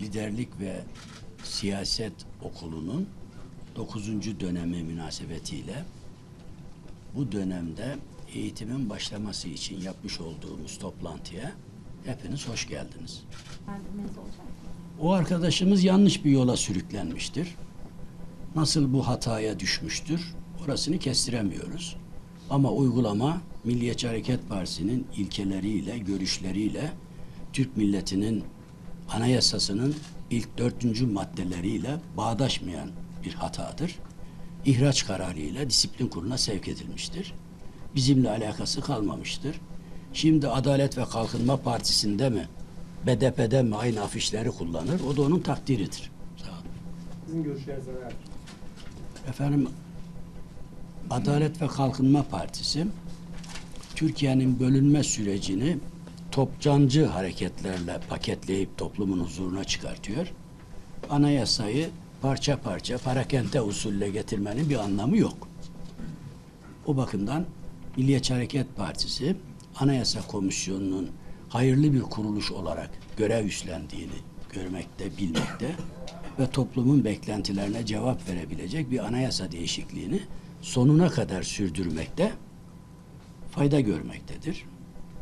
Liderlik ve Siyaset Okulu'nun 9. dönemi münasebetiyle bu dönemde eğitimin başlaması için yapmış olduğumuz toplantıya hepiniz hoş geldiniz. O arkadaşımız yanlış bir yola sürüklenmiştir. Nasıl bu hataya düşmüştür? Orasını kestiremiyoruz. Ama uygulama Milliyetçi Hareket Partisi'nin ilkeleriyle, görüşleriyle Türk milletinin anayasasının ilk dördüncü maddeleriyle bağdaşmayan bir hatadır. İhraç kararıyla disiplin kuruluna sevk edilmiştir. Bizimle alakası kalmamıştır. Şimdi Adalet ve Kalkınma Partisi'nde mi, BDP'de mi aynı afişleri kullanır? O da onun takdiridir. Sağ olun. Sizin görüşleriniz neler? Efendim Adalet ve Kalkınma Partisi Türkiye'nin bölünme sürecini topçancı hareketlerle paketleyip toplumun huzuruna çıkartıyor. Anayasayı parça parça parakente usulle getirmenin bir anlamı yok. O bakımdan Milliyetçi Hareket Partisi Anayasa Komisyonu'nun hayırlı bir kuruluş olarak görev üstlendiğini görmekte, bilmekte ve toplumun beklentilerine cevap verebilecek bir anayasa değişikliğini sonuna kadar sürdürmekte fayda görmektedir.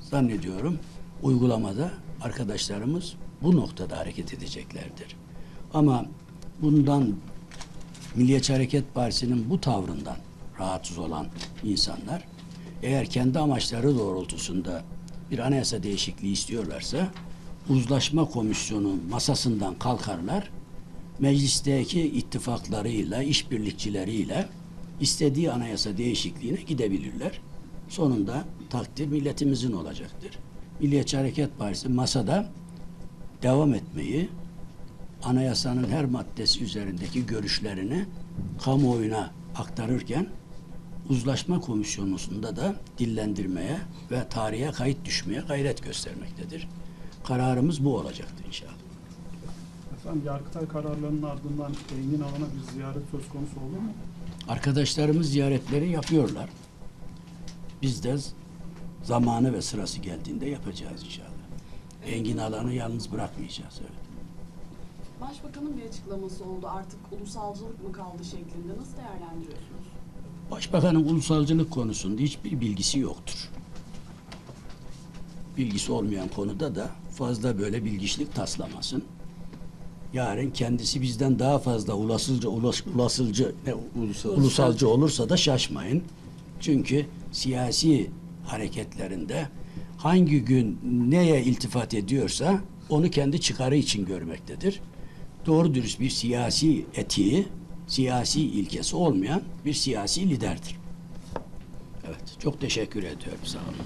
Zannediyorum uygulamada arkadaşlarımız bu noktada hareket edeceklerdir. Ama bundan Milliyetçi Hareket Partisi'nin bu tavrından rahatsız olan insanlar eğer kendi amaçları doğrultusunda bir anayasa değişikliği istiyorlarsa uzlaşma komisyonu masasından kalkarlar meclisteki ittifaklarıyla, işbirlikçileriyle istediği anayasa değişikliğine gidebilirler. Sonunda takdir milletimizin olacaktır. Milliyetçi Hareket Partisi masada devam etmeyi, anayasanın her maddesi üzerindeki görüşlerini kamuoyuna aktarırken uzlaşma komisyonusunda da dillendirmeye ve tarihe kayıt düşmeye gayret göstermektedir. Kararımız bu olacaktır inşallah. Efendim Yargıtay kararlarının ardından Engin Alan'a bir ziyaret söz konusu olur mu? Arkadaşlarımız ziyaretleri yapıyorlar. Biz de zamanı ve sırası geldiğinde yapacağız inşallah. Engin alanı yalnız bırakmayacağız. Evet. Başbakanın bir açıklaması oldu. Artık ulusalcılık mı kaldı şeklinde. Nasıl değerlendiriyorsunuz? Başbakanın ulusalcılık konusunda hiçbir bilgisi yoktur. Bilgisi olmayan konuda da fazla böyle bilgiçlik taslamasın. Yarın kendisi bizden daha fazla ulasılcı, ulas, ulasılcı, ne, ulusalcı olursa da şaşmayın. Çünkü siyasi hareketlerinde hangi gün neye iltifat ediyorsa onu kendi çıkarı için görmektedir. Doğru dürüst bir siyasi etiği, siyasi ilkesi olmayan bir siyasi liderdir. Evet, çok teşekkür ediyorum. Sağ olun.